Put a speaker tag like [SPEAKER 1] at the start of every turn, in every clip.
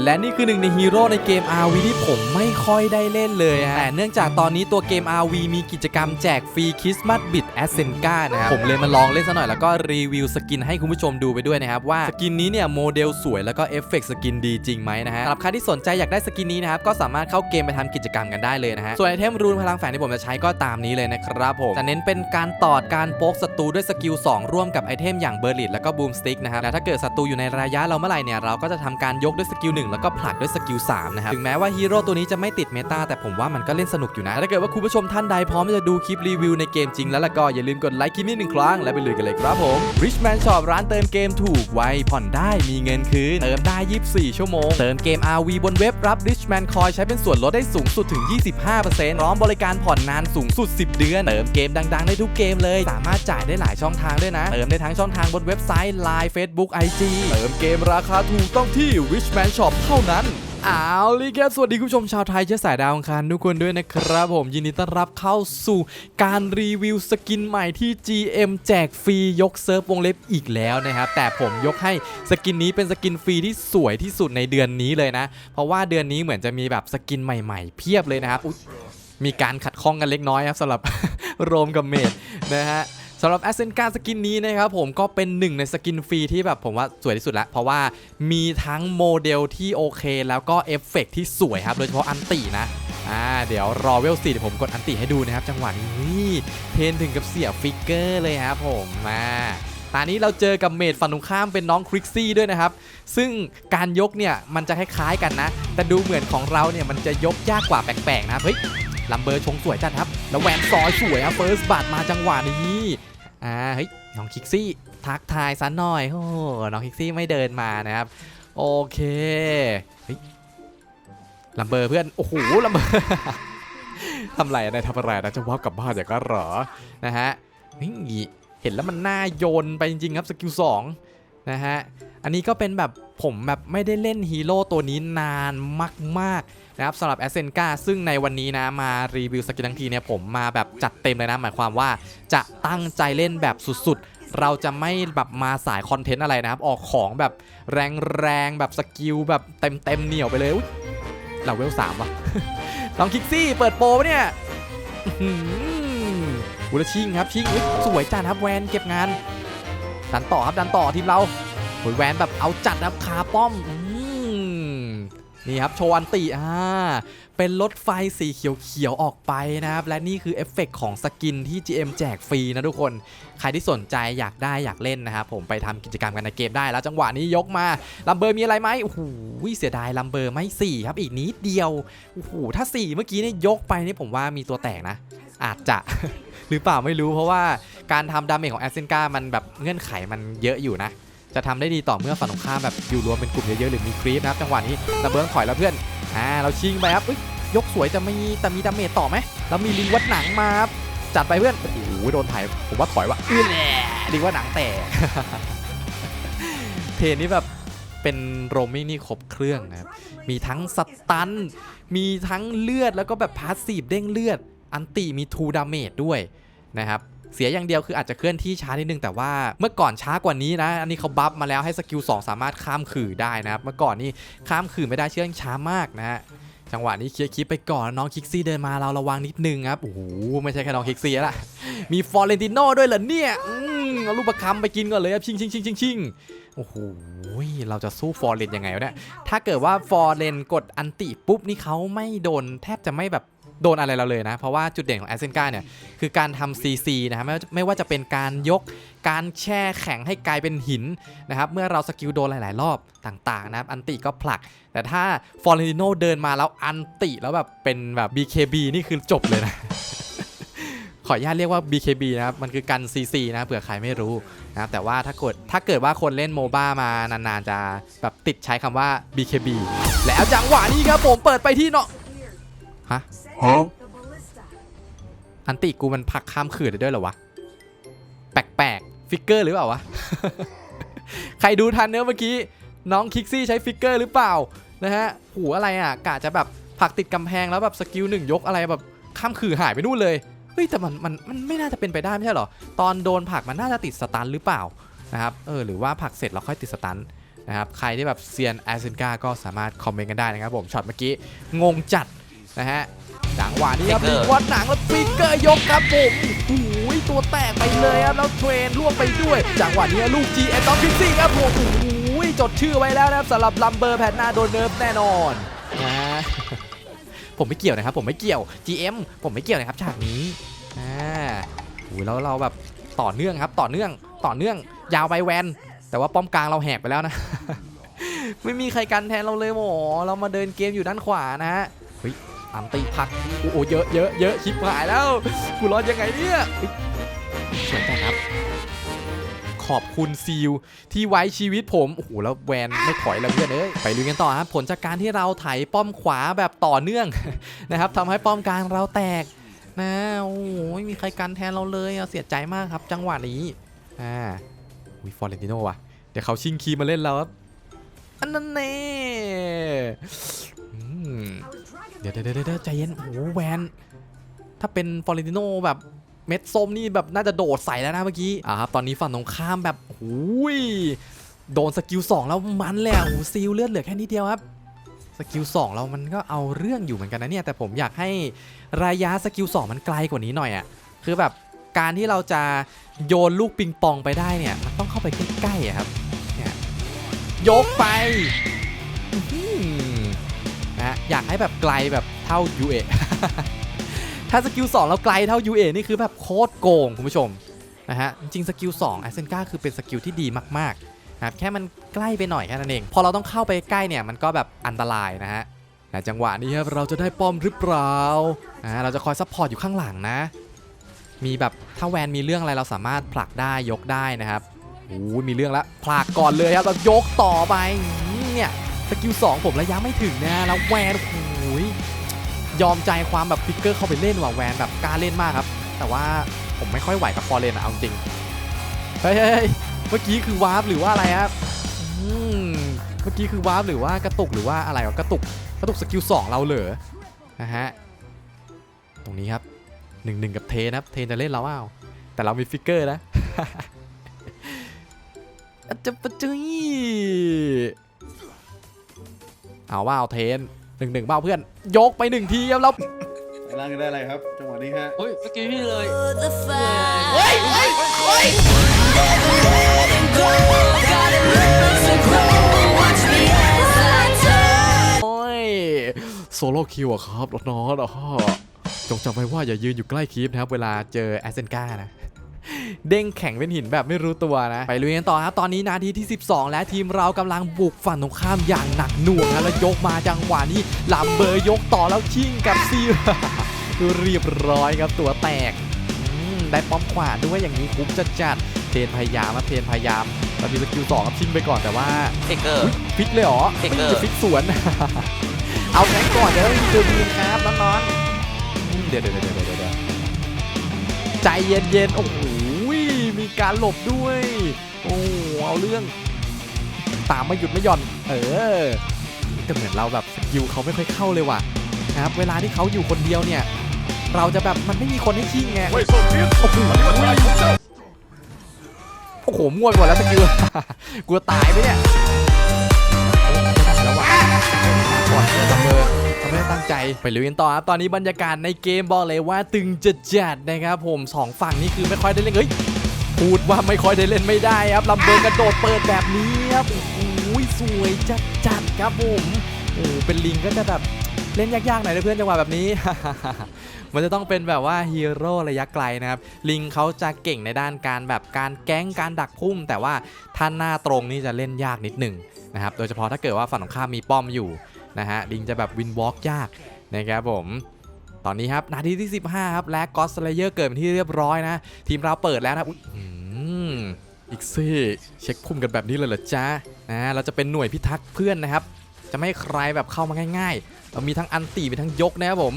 [SPEAKER 1] และนี่คือหนึ่งในฮีโร่ในเกม RV ที่ผมไม่ค่อยได้เล่นเลยฮะแต่เนื่องจากตอนนี้ตัวเกม RV มีกิจกรรมแจกฟรีคริสต์มาสบิดแอสเซนกานะครับผมเลยมาลองเล่นซะหน่อยแล้วก็รีวิวสกินให้คุณผู้ชมดูไปด้วยนะครับ ว่าสกินนี้เนี่ยโมเดลสวยแล้วก็เอฟเฟกต์สกินดีจริงไหมนะฮะสำหรับใครที่สนใจอยากได้สกินนี้นะครับก็สามารถเข้าเกมไปทำกิจกรรมกันได้เลยนะฮะส่วนไอเทมรูนพลังแฝงที่ผมจะใช้ก็ตามนี้เลยนะครับผมจะเน้นเป็นการตอดการโป๊กศัตรูด้วยสกิล2ร่วมกับไอเทมอย่างเบอร์ลิตแล้วก็บูมสติ๊กนะครับและถ้าเกิดศัตรูอยู่ในระยะเราเมื่อไหร่เนี่ยเราก็จะทำการยกด้วยสกิล1แล้วก็ผลักด้วยสกิล3นะครับถึงแม้ว่าฮีโร่ตัวนี้จะไม่ติดเมตาแต่ผมว่ามันก็เล่นสนุกอยู่นะถ้าเกิดว่าคุณผู้ชมท่านใดพร้อมจะดูคลิปรีวิวในเกมจริงแล้วล่ะก็อย่าลืมกดไลค์คลิปนี้หนึ่งครั้งและไปลุยกันเลยครับผม Richman Shop ร้านเติมเกมถูกไวผ่อนได้มีเงินคืนเติมได้ 24 ชั่วโมง เติมเกม RV บนเว็บรับ Richman Coin ใช้เป็นส่วนลดได้สูงสุดถึง 25%พร้อมบริการผ่อนนานสูงสุด 10 เดือน เติมเกมดังๆ ได้ทุกเกมเลย สามารถจ่ายได้หลายช่องทางด้วยนะ เติมได้ทั้งช่องทางบนเว็บไซต์ Line Facebook IG เติมเกมราคาถูกต้องที่ Richman Shop เท่านั้นเอาลิครับสวัสดีคุณผู้ชมชาวไทยเชื้อสายดาวอังคารทุกคนด้วยนะครับ ผมยินดีต้อนรับเข้าสู่การรีวิวสกินใหม่ที่ GM แจกฟรียกเซิร์ฟวงเล็บอีกแล้วนะครับแต่ผมยกให้สกินนี้เป็นสกินฟรีที่สวยที่สุดในเดือนนี้เลยนะ เพราะว่าเดือนนี้เหมือนจะมีแบบสกินใหม่ๆ เพียบเลยนะครับมีการขัดข้องกันเล็กน้อยครับสำหรับโรมกับเมดนะฮะ สำหรับ a s เซนกาสกินนี้นะครับผมก็เป็นหนึ่งในสกินฟรีที่แบบผมว่าสวยที่สุดแล้วเพราะว่ามีทั้งโมเดลที่โอเค แล้วก็เอฟเฟกต์ที่สวยครับ โดยเฉพาะอันตินะอ่าเดี๋ยวรอเวลสี่เดี๋ยวผมกดอันติให้ดูนะครับ จังหวะนี้นี่เทนถึงกับเสียฟิกเกอร์เลยครับผมมาตอนนี้เราเจอกับเมดฝั่งตรงข้ามเป็นน้องคริกซี่ด้วยนะครับ ซึ่งการยกเนี่ยมันจะคล้ายๆกันนะ แต่ดูเหมือนของเราเนี่ยมันจะยกยากกว่าแปลกๆนะเฮ้ยลัมเบอร์ชงสวยจัดครับ แล้วแหวนซอยสวยครับเฟิร์สบัตมาจังหวะนี้ อ่าเฮ้ยน้องคิกซี่ทักทายซะหน่อยโอ้น้องคิกซี่ไม่เดินมานะครับ โอเคเฮ้ยลัมเบอร์เพื่อนโอ้โหลัมเบอร์ทำไรนะทำอะไรนะจะว่ากลับบ้านอย่างก็เหรอนะฮะเฮ้ยเห็นแล้วมันน่าโยนไปจริงๆครับสกิลสอง นะฮะ อันนี้ก็เป็นแบบผมแบบไม่ได้เล่นฮีโร่ตัวนี้นานมากๆนะครับสำหรับแอสเซนกาซึ่งในวันนี้นะมารีวิวสกิลทั้งทีเนี่ยผมมาแบบจัดเต็มเลยนะ หมายความว่าจะตั้งใจเล่นแบบสุดๆ เราจะไม่แบบมาสายคอนเทนต์อะไรนะครับ ออกของแบบแรงๆ แบบสกิลแบบเต็มๆเหนียวไปเลยเราเวลสามวะลองคิกซี่เปิดโปรเนี่ยอุลชิงครับชิงสวยจัดครับแวนเก็บงาน ดันต่อครับดันต่อทีมเราโอยแวนแบบเอาจัดครับคาป้อมนี่ครับโชว์อันติอ่าเป็นรถไฟสีเขียวๆออกไปนะครับ และนี่คือเอฟเฟกต์ของสกินที่ GM แจกฟรีนะทุกคน ใครที่สนใจอยากได้อยากเล่นนะครับ ผมไปทำกิจกรรมกันในเกมได้แล้วจังหวะนี้ยกมาลัมเบอร์มีอะไรไหมโอ้โหเสียดายลัมเบอร์ไม่สี่ครับอีกนิดเดียวโอ้โหถ้าสี่เมื่อกี้เนี่ยยกไปนี่ผมว่ามีตัวแตกนะ อาจจะ หรือเปล่าไม่รู้เพราะว่าการทำดาเมจของแอสเซนกามันแบบเงื่อนไขมันเยอะอยู่นะ จะทำได้ดีต่อเมื่อฝั่งตรงข้ามแบบอยู่รวมเป็นกลุ่มเยอะๆหรือมีครีปนะครับจังหวะนี้ระเบิดถอยแล้วเพื่อนอ่าเราชิงไปครับอุ๊ยยกสวยแต่มีแต่มีดาเมจต่อไหมแล้วมีลิงวัดหนังมาครับจัดไปเพื่อนโอ้โหโดนถ่ายผมว่าถอยว่ะอื้อแหละลิงวัดหนังแตก เทรนนี่แบบเป็นโรมมิ่งนี่ครบเครื่องนะครับ มีทั้งสตัน มีทั้งเลือดแล้วก็แบบพาสซีฟเด้งเลือด อันติมีทูดาเมจด้วย นะครับเสียอย่างเดียวคืออาจจะเคลื่อนที่ช้านิดนึงแต่ว่าเมื่อก่อนช้ากว่านี้นะ อันนี้เขาบัฟมาแล้วให้สกิล2สามารถข้ามขื่อได้นะครับ เมื่อก่อนนี่ข้ามขื่อไม่ได้เชื่องช้ามากนะฮะจังหวะนี้เคลียร์คลิปไปก่อนน้องคิกซี่เดินมาเราระวังนิดนึงครับโอ้โหไม่ใช่แค่น้องคิกซี่ละมีฟอร์เรนติโน่ด้วยเหรอเนี่ยอืมเอาลูกประคำไปกินก่อนเลยครับชิงชิงชิงชิงชิงโอ้โหเราจะสู้ฟอร์เรนยังไงวะเนี่ยถ้าเกิดว่าฟอร์เรนกดอันติปุ๊บนี่เขาไม่โดนแทบจะไม่แบบ โดนอะไรเราเลยนะ เพราะว่าจุดเด่นของแอสเซนกาเนี่ยคือการทำ CC นะครับไม่ว่าไม่ว่าจะเป็นการยกการแช่แข็งให้กลายเป็นหินนะครับเมื่อเราสกิลโดนหลาย ๆ รอบต่างๆนะครับอันติก็ผลัก แต่ถ้าฟอร์เรนติโนเดินมาแล้วอันติแล้วแบบเป็นแบบ BKB นี่คือจบเลยนะขออนุญาตเรียกว่า BKB นะครับ มันคือกัน CC นะเผื่อใครไม่รู้นะครับแต่ว่าถ้าเกิดถ้าเกิดว่าคนเล่นโมบ้ามานานๆ จะแบบติดใช้คำว่า BKB แล้วจังหวะนี้ครับผมเปิดไปที่เนาะฮะ
[SPEAKER 2] Huh?
[SPEAKER 1] อันติกูมันผักข้ามขื่อได้ด้วยเหรอวะ แปลกๆ ฟิกเกอร์หรือเปล่าวะ ใครดูทันเนื้อเมื่อกี้ น้องคิกซี่ใช้ฟิกเกอร์หรือเปล่า นะฮะหูอะไรอะกะจะแบบผักติดกำแพงแล้วแบบสกิลหนึ่งยกอะไรแบบข้ามขื่อหายไปนู่นเลย เฮ้ยแต่มันมันมันไม่น่าจะเป็นไปได้ไม่ใช่หรอ ตอนโดนผักมันน่าจะติดสตันหรือเปล่านะครับเออหรือว่าผักเสร็จแล้วค่อยติดสตันนะครับใครที่แบบเซียนแอสเซนกาก็สามารถคอมเมนต์กันได้นะครับผมช็อตเมื่อกี้งงจัดนะฮะ จังหวะนี้ครับ
[SPEAKER 2] ฟิกเกอร์
[SPEAKER 1] วัดหนังแล้วฟิกเกอร์ยกครับผมโอ้โหตัวแตกไปเลยครับ แล้วเทรนร่วงไปด้วย จังหวะนี้ลูก G แอนต้องพิกซี่ครับผมโอ้โหจดชื่อไว้แล้วนะครับสำหรับลัมเบอร์แพนหน้าโดนเนิร์ฟแน่นอนนะ ผมไม่เกี่ยวนะครับ ผมไม่เกี่ยว GM ผมไม่เกี่ยวนะครับฉากนี้อ่าโอ้ยแล้วเราแบบต่อเนื่องครับ ต่อเนื่องต่อเนื่องยาวไปแวน แต่ว่าป้อมกลางเราแหกไปแล้วนะ ไม่มีใครกันแทนเราเลยหมอเรามาเดินเกมอยู่ด้านขวานะฮะเฮ้ย อันตีพักโอ้โหเยอะเยอะเยอะชิบหายแล้วกูรอดยังไงเนี่ยเฮ้ยสวยจังครับ ขอบคุณซีลที่ไว้ชีวิตผมโอ้โหแล้วแวนไม่ถอยแล้วเพื่อนเอ้ยไปลุยกันต่อครับผลจากการที่เราไถป้อมขวาแบบต่อเนื่องนะครับทำให้ป้อมกลางเราแตกนะโอ้โหไม่มีใครกันแทนเราเลยเสียใจมากครับจังหวะนี้อ่าวิฟอร์เรนติโนว่ะเดี๋ยวเขาชิงคีมาเล่นแล้วครับอันนั้นเน่อืม เดี๋ยวเดี๋ยวเดี๋ยวใจเย็น โอ้โหแวน ถ้าเป็นฟอร์เรนติโนแบบเม็ดส้มนี่แบบน่าจะโดดใส่แล้วนะเมื่อกี้อ่าครับตอนนี้ฝั่งตรงข้ามแบบโอ้ยโดนสกิล2แล้วมันเลยอะโอ้โหซีลเลือดเหลือแค่นิดเดียวครับสกิล2เรามันก็เอาเรื่องอยู่เหมือนกันนะเนี่ยแต่ผมอยากให้ระยะสกิล2มันไกลกว่านี้หน่อยอะ่ะคือแบบการที่เราจะโยนลูกปิงปองไปได้เนี่ยมันต้องเข้าไปใกล้ๆอะครับเนี่ยยกไป นะอยากให้แบบไกลแบบเท่า UA ถ้าสกิล2เราไกลเท่า UA นี่คือแบบโคตรโกงคุณผู้ชมนะฮะจริงสกิล2อเซนกาคือเป็นสกิลที่ดีมากๆนะครับแค่มันใกล้ไปหน่อยแค่นั้นเองพอเราต้องเข้าไปใกล้เนี่ยมันก็แบบอันตรายนะฮะแต่จังหวะนี้ครับเราจะได้ป้อมหรือเปล่าอ่าเราจะคอยซัพพอร์ตอยู่ข้างหลังนะ มีแบบถ้าแวนมีเรื่องอะไรเราสามารถผลักได้ยกได้นะครับโอ้มีเรื่องแล้วผลักก่อนเลยครับแล้วยกต่อไปเนี่ย สกิล2ผมระยะไม่ถึงนะแล้วแวนโอ้ยยอมใจความแบบฟิกเกอร์เข้าไปเล่นว่ะแวนแบบกล้าเล่นมากครับ แต่ว่าผมไม่ค่อยไหวกับฟอร์เรนอะเอาจริงเฮ้ยเมื่อกี้คือวาร์ปหรือว่าอะไรครับเมื่อกี้คือวาร์ปหรือว่ากระตุกหรือว่าอะไรกระตุกกระตุกสกิล2เราเหรอนะฮะตรงนี้ครับหนึ่งหนึ่งกับเทนครับเทนจะเล่นเราเปล่าแต่เรามีฟิกเกอร์นะอาจจะปะจุย เอาว่าเอาเทนหนึ่งหนึ่งเปล่าเพื่อน ยกไปหนึ่งทีครับแล้ว
[SPEAKER 3] ร่างจะได้อะไรครับจังหวะนี้ฮะ
[SPEAKER 2] เฮ้ยเมื่อกี้พี่เลย
[SPEAKER 4] the fight.
[SPEAKER 1] เฮ้ยเฮ้ยเฮ้ย
[SPEAKER 4] Gotta learn to grow. Watch me as I turn.
[SPEAKER 1] โอ้ยโซโล่คิวอะครับน้องๆนะจงจำไว้ว่าอย่ายืนอยู่ใกล้คีปนะครับ เวลาเจอแอสเซนกานะ เด้งแข็งเป็นหินแบบไม่รู้ตัวนะ ไปลุยกันต่อครับ ตอนนี้นาทีที่ 12 และทีมเรากำลังบุกฝั่งตรงข้ามอย่างหนักหน่วงนะแล้วยกมาจังหวะนี้ลำเบอร์ยกต่อแล้วชิงกับซีเรียบร้อยครับตัวแตกอืมได้ป้อมขวาด้วยอย่างนี้คุ้มจัดจัดๆเทนพยายามครับเทนพยายามตอนนี้สกิลสองครับชิงไปก่อนแต่ว่า
[SPEAKER 2] เทเกอร์
[SPEAKER 1] อุ๊ยฟิกเลยเหรอ
[SPEAKER 2] ฟิก
[SPEAKER 1] ไม่
[SPEAKER 2] เกอร์
[SPEAKER 1] จะฟิกสวน เอาแทงก่อนเดี๋ยวมีตัวบีมครับน้องๆอืมเดี๋ยวเดี๋ยวเดี๋ยวเดี๋ยวเดี๋ยว ใจเย็นเย็นๆ โอ้โห มีการหลบด้วย โอ้เอาเรื่อง ตามไม่หยุดไม่หย่อน เออ แต่เหมือนเราแบบสกิลเขาไม่ค่อยเข้าเลยว่ะนะครับ เวลาที่เขาอยู่คนเดียวเนี่ย เราจะแบบมันไม่มีคนให้ชิงไง โอ้โหโอ้โหมั่วไปหมดแล้วสกิล กลัวตายไหมเนี่ย ไม่ได้ตั้งใจไปลุยกันต่อครับ ตอนนี้บรรยากาศในเกมบอกเลยว่าตึงจัดจัดๆนะครับผมสองฝั่งนี่คือไม่ค่อยได้เล่นเฮ้ยพูดว่าไม่ค่อยได้เล่นไม่ได้ครับลำเบอร์กระโดดเปิดแบบนี้ครับโอ้โหสวยจัดจัดๆครับผมโอ้เป็นลิงก็จะแบบเล่นยากๆหน่อยนะเพื่อนจังหวะแบบนี้ มันจะต้องเป็นแบบว่าฮีโร่ระยะไกลนะครับ ลิงเขาจะเก่งในด้านการแบบการแก๊งการดักพุ่ม แต่ว่าท่านหน้าตรงนี่จะเล่นยากนิดหนึ่งนะครับ โดยเฉพาะถ้าเกิดว่าฝั่งตรงข้ามมีป้อมอยู่ นะฮะลิงจะแบบวินวอล์กยากนะครับผมตอนนี้ครับนาทีที่ 15 ครับ และก็สเลเยอร์เกิดเป็นที่เรียบร้อยนะ ทีมเราเปิดแล้วนะอืมอีกซี่เช็คพุ่มกันแบบนี้เลยเหรอจ๊ะนะเราจะเป็นหน่วยพิทักษ์เพื่อนนะครับ จะไม่ให้ใครแบบเข้ามาง่ายๆ เรามีทั้งอันตีมีทั้งยกนะครับผม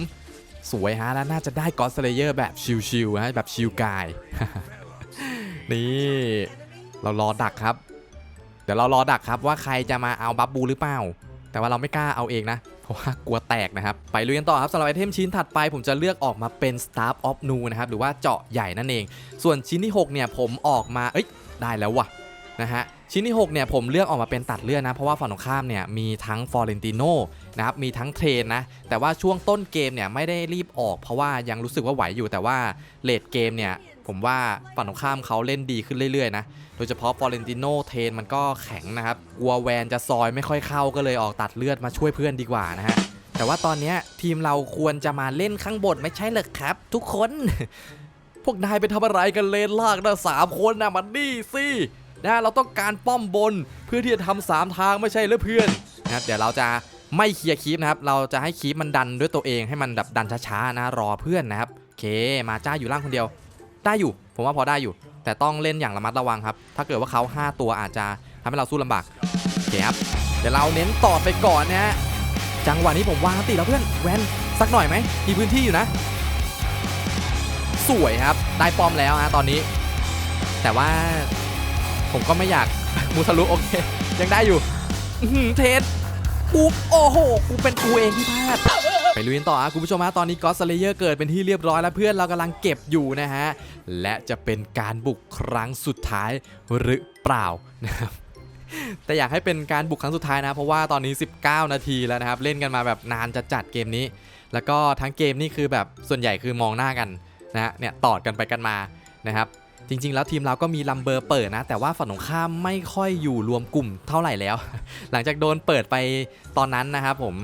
[SPEAKER 1] สวยฮะแล้วน่าจะได้ก็สเลเยอร์แบบชิวๆฮะแบบชิวกายนี่เรารอดักครับ เดี๋ยวเรารอดักครับว่าใครจะมาเอาบัฟบูหรือเปล่า แต่ว่าเราไม่กล้าเอาเองนะ เพราะว่ากลัวแตกนะครับ ไปลุยกันต่อครับสำหรับไอเทมชิ้นถัดไป ผมจะเลือกออกมาเป็น Staff of Nu นะครับหรือว่าเจาะใหญ่นั่นเอง ส่วนชิ้นที่ 6 เนี่ยผมออกมาเอ้ยได้แล้วว่ะนะฮะชิ้นที่ 6 เนี่ยผมเลือกออกมาเป็นตัดเลือดนะ เพราะว่าฝั่งตรงข้ามเนี่ยมีทั้งฟอร์เรนติโนนะครับมีทั้งเทรนนะ แต่ว่าช่วงต้นเกมเนี่ยไม่ได้รีบออก เพราะว่ายังรู้สึกว่าไหวอยู่แต่ว่าเลดเกมเนี่ย ผมว่าฝั่งตรงข้ามเขาเล่นดีขึ้นเรื่อยๆนะ โดยเฉพาะฟอเรนติโนเทนมันก็แข็งนะครับ กลัวแวนจะซอยไม่ค่อยเข้าก็เลยออกตัดเลือดมาช่วยเพื่อนดีกว่านะฮะ แต่ว่าตอนนี้ทีมเราควรจะมาเล่นข้างบนไม่ใช่เหรอครับ ทุกคน พวกนายไปทำอะไรกันเลนลากนะสามคนนะมันนี่สินะเราต้องการป้อมบนเพื่อที่จะทำสามทางไม่ใช่หรือเพื่อนนะครับเดี๋ยวเราจะไม่เคลียร์คีปนะครับ เราจะให้คีปมันดันด้วยตัวเองให้มันแบบดันช้าๆนะรอเพื่อนนะครับ โอเค มาจ้าอยู่ล่างคนเดียว ได้อยู่ ผมว่าพอได้อยู่ แต่ต้องเล่นอย่างระมัดระวังครับ ถ้าเกิดว่าเขา5 ตัวอาจจะทำให้เราสู้ลำบากโอเคครับเดี๋ยวเราเน้นต่อไปก่อนนะฮะจังหวะนี้ผมวางติแล้วเพื่อนแวนสักหน่อยไหมมีพื้นที่อยู่นะ สวยครับได้ป้อมแล้วฮะตอนนี้ แต่ว่าผมก็ไม่อยากมูทะลุโอเค ยังได้อยู่เทสกูโอ้โหกูเป็นกูเองที่พลาด ไปลุยกันต่อฮะคุณผู้ชมฮะตอนนี้ก็สเลเยอร์เกิดเป็นที่เรียบร้อยแล้วเพื่อนเรากำลังเก็บอยู่นะฮะ และจะเป็นการบุกครั้งสุดท้ายหรือเปล่านะครับแต่อยากให้เป็นการบุกครั้งสุดท้ายนะ เพราะว่าตอนนี้ 19 นาทีแล้วนะครับ เล่นกันมาแบบนานจะจัดเกมนี้ แล้วก็ทั้งเกมนี่คือแบบส่วนใหญ่คือมองหน้ากันนะฮะเนี่ยตอดกันไปกันมานะครับจริง ๆ แล้วทีมเราก็มีลัมเบอร์เปิดนะ แต่ว่าฝั่งตรงข้ามไม่ค่อยอยู่รวมกลุ่มเท่าไหร่แล้ว หลังจากโดนเปิดไปตอนนั้นนะครับผม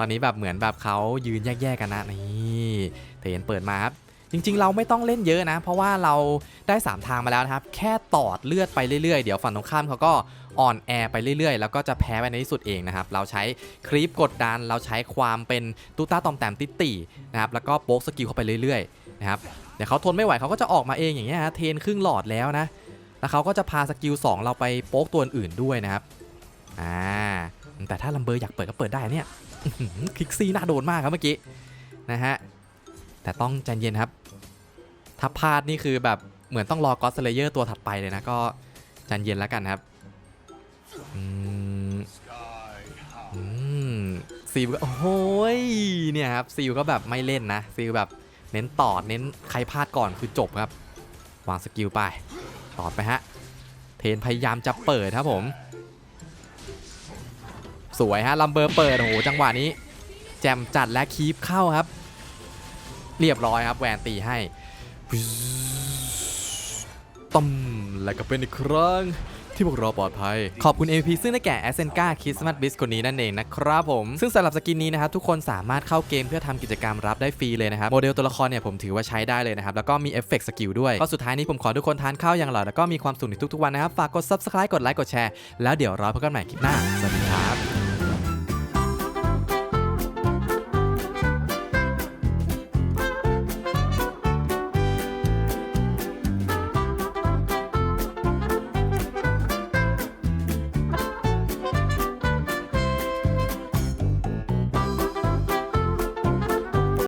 [SPEAKER 1] ตอนนี้แบบเหมือนแบบเขายืนแยกๆกันนะนี่เทนเปิดมาครับจริงๆ เราไม่ต้องเล่นเยอะนะ เพราะว่าเราได้ 3 ทางมาแล้วนะครับ แค่ตอดเลือดไปเรื่อยๆ เดี๋ยวฝั่งตรงข้ามเขาก็อ่อนแอไปเรื่อยๆ แล้วก็จะแพ้ไปในที่สุดเองนะครับ เราใช้ครีปกดดัน เราใช้ความเป็นตุ้ตาตอมแตมติตีนะครับ แล้วก็โป๊กสกิลเข้าไปเรื่อยๆ นะครับ เดี๋ยวเขาทนไม่ไหวเขาก็จะออกมาเองอย่างเงี้ยฮะ เทนครึ่งหลอดแล้วนะ แล้วเขาก็จะพาสกิล2เราไปโป๊กตัวอื่นด้วยนะครับ อ่า แต่ถ้าลัมเบอร์อยากเปิดก็เปิดได้เนี่ย คลิกซี่น่าโดนมากครับเมื่อกี้นะฮะแต่ต้องใจเย็นครับ ถ้าพลาดนี่คือแบบเหมือนต้องรอก็อ s เลเยอร์ตัวถัดไปเลยนะก็ใจเย็นแล้วกันครับซิลก็โอ้โหยเนี่ยครับซิลก็แบบไม่เล่นนะซิลแบบเน้นตอดเน้นใครพลาดก่อนคือจบครับ วางสกิลไป ตอดไปฮะ เทนพยายามจะเปิดครับผม สวยฮะลัมเบอร์เปิดโอ้โหจังหวะนี้ แจมจัดและคีปเข้าครับ เรียบร้อยครับแวนตีให้ต้มและก็เป็นอีกครั้งที่พวกเราปลอดภัย ขอบคุณ MVP ซึ่งได้แก่ a s เซนกาคริสต์มาสบิสคนนี้นั่นเองนะครับผม ซึ่งสำหรับสกินนี้นะครับทุกคนสามารถเข้าเกมเพื่อทำกิจกรรมรับได้ฟรีเลยนะครับ โมเดลตัวละครเนี่ยผมถือว่าใช้ได้เลยนะครับ แล้วก็มีเอฟเฟกต์สกิลด้วย ก็สุดท้ายนี้ผมขอทุกคนทานข้าวอย่างอร่อยแล้วก็มีความสุขในทุกๆวันนะครับ ฝากกด subscribe กดไลค์กดแชร์แล้วเดี๋ยวรอพบกันใหม่คลิปหน้าสวัสดี